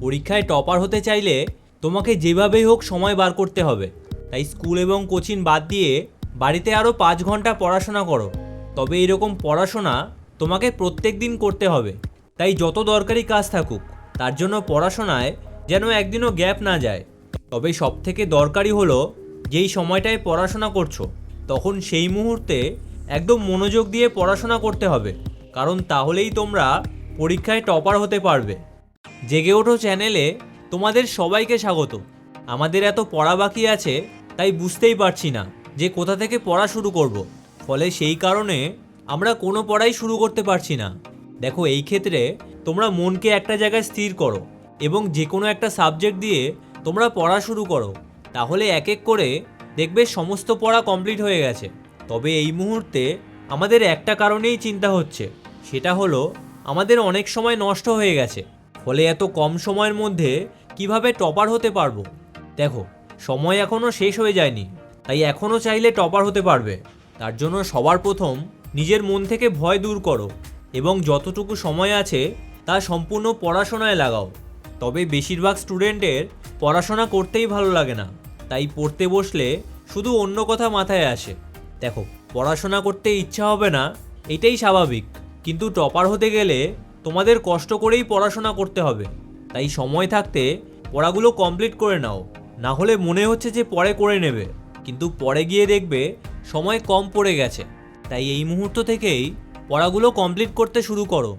পরীক্ষায় টপার হতে চাইলে তোমাকে যেভাবেই হোক সময় বার করতে হবে। তাই স্কুল এবং কোচিং বাদ দিয়ে বাড়িতে আরও পাঁচ ঘণ্টা পড়াশোনা করো। তবে এরকম পড়াশোনা তোমাকে প্রত্যেক দিন করতে হবে। তাই যত দরকারি কাজ থাকুক, তার জন্য পড়াশোনায় যেন একদিনও গ্যাপ না যায়। তবে সবথেকে দরকারি হলো যেই সময়টায় পড়াশোনা করছ, তখন সেই মুহূর্তে একদম মনোযোগ দিয়ে পড়াশোনা করতে হবে। কারণ তাহলেই তোমরা পরীক্ষায় টপার হতে পারবে। জেগে ওঠো চ্যানেলে, তোমাদের সবাইকে স্বাগত। আমাদের এত পড়া বাকি আছে, তাই বুঝতেই পারছি না যে কোথা থেকে পড়া শুরু করব। ফলে সেই কারণে আমরা কোনো পড়াই শুরু করতে পারছি না। দেখো, এই ক্ষেত্রে তোমরা মনকে একটা জায়গায় স্থির করো এবং যে কোনো একটা সাবজেক্ট দিয়ে তোমরা পড়া শুরু করো। তাহলে এক এক করে দেখবে সমস্ত পড়া কমপ্লিট হয়ে গেছে। তবে এই মুহূর্তে আমাদের একটা কারণেই চিন্তা হচ্ছে। সেটা হলো, আমাদের অনেক সময় নষ্ট হয়ে গেছে। ফলে এত কম সময়ের মধ্যে কীভাবে টপার হতে পারব? দেখো, সময় এখনও শেষ হয়ে যায়নি, তাই এখনও চাইলে টপার হতে পারবে। তার জন্য সবার প্রথম নিজের মন থেকে ভয় দূর করো এবং যতটুকু সময় আছে তা সম্পূর্ণ পড়াশোনায় লাগাও। তবে বেশিরভাগ স্টুডেন্টের পড়াশোনা করতেই ভালো লাগে না, তাই পড়তে বসলে শুধু অন্য কথা মাথায় আসে। দেখো, পড়াশোনা করতে ইচ্ছা হবে না, এটাই স্বাভাবিক। কিন্তু টপার হতে গেলে তোমাদের কষ্ট করেই পড়াশোনা করতে হবে। তাই সময় থাকতে পড়াগুলো কমপ্লিট করে নাও। না হলে মনে হচ্ছে যে পরে করে নেবে। কিন্তু পরে গিয়ে দেখবে সময় কম পড়ে গেছে। তাই এই মুহূর্ত থেকেই পড়াগুলো কমপ্লিট করতে শুরু করো।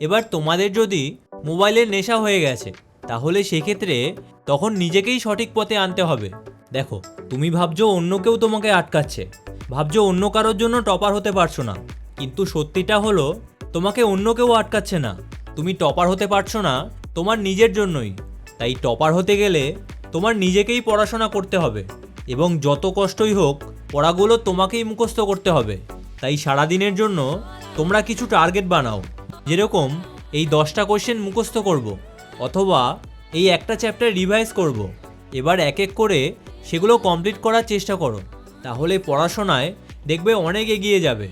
এবার তোমাদের যদি মোবাইলের নেশা হয়ে গেছে, তাহলে সেক্ষেত্রে তখন নিজেকেই সঠিক পথে আনতে হবে। দেখো, তুমি ভাবছ অন্য কেউ তোমাকে আটকাচ্ছে। ভাবছ অন্য কারোর জন্য টপার হতে পারছ না। কিন্তু সত্যিটা হলো তোমাকে অন্য কেউ আটকাচ্ছে না। তুমি টপার হতে পারছ না, তোমার নিজের জন্যই। তাই টপার হতে গেলে তোমার নিজেকেই পড়াশোনা করতে হবে এবং যত কষ্টই হোক, পড়াগুলো তোমাকেই মুখস্থ করতে হবে। তাই সারাদিনের জন্য তোমরা কিছু টার্গেট বানাও। যেরকম এই দশটা কোশ্চেন মুখস্থ করব। অথবা এই একটা চ্যাপ্টার রিভাইজ করব। এবার এক এক করে সেগুলো কমপ্লিট করার চেষ্টা করো। তাহলে পড়াশোনায় দেখবে অনেক এগিয়ে যাবে।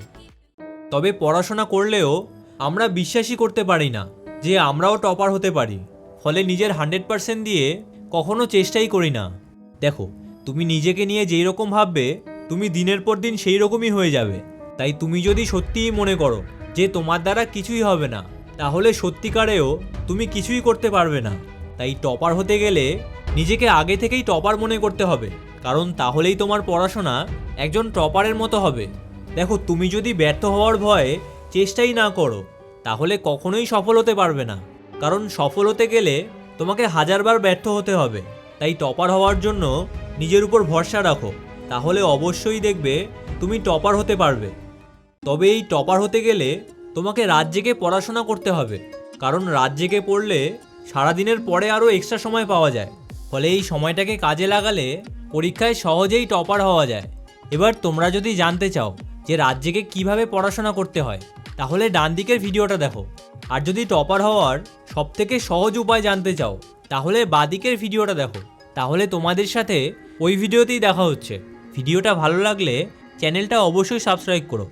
তবে পড়াশোনা করলেও আমরা বিশ্বাসই করতে পারি না যে আমরাও টপার হতে পারি। ফলে নিজের হান্ড্রেড পার্সেন্ট দিয়ে কখনো চেষ্টাই করি না। দেখো, তুমি নিজেকে নিয়ে যেই রকম ভাববে, তুমি দিনের পর দিন সেই রকমই হয়ে যাবে। তাই তুমি যদি সত্যিই মনে করো যে তোমার দ্বারা কিছুই হবে না, তাহলে সত্যিকারেও তুমি কিছুই করতে পারবে না। তাই টপার হতে গেলে নিজেকে আগে থেকেই টপার মনে করতে হবে, কারণ তাহলেই তোমার পড়াশোনা একজন টপারের মতো হবে। দেখো, তুমি যদি ব্যর্থ হওয়ার ভয়ে চেষ্টাই না করো, তাহলে কখনোই সফল হতে পারবে না। কারণ সফল হতে গেলে তোমাকে হাজারবার ব্যর্থ হতে হবে। তাই টপার হওয়ার জন্য নিজের উপর ভরসা রাখো। তাহলে অবশ্যই দেখবে তুমি টপার হতে পারবে। তবে এই টপার হতে গেলে তোমাকে রাত পড়াশোনা করতে হবে। কারণ রাত জেগে পড়লে সারাদিনের পরে আরও এক্সট্রা সময় পাওয়া যায়। ফলে এই সময়টাকে কাজে লাগালে পরীক্ষায় সহজেই টপার হওয়া যায়। এবার তোমরা যদি জানতে চাও যে রাজ্যেকে কীভাবে পড়াশোনা করতে হয়, তাহলে ডান দিকের ভিডিওটা দেখো। আর যদি টপার হওয়ার সবথেকে সহজ উপায় জানতে চাও, তাহলে বাদিকের ভিডিওটা দেখো। তাহলে তোমাদের সাথে ওই ভিডিওতেই দেখা হচ্ছে। ভিডিওটা ভালো লাগলে চ্যানেলটা অবশ্যই সাবস্ক্রাইব করো।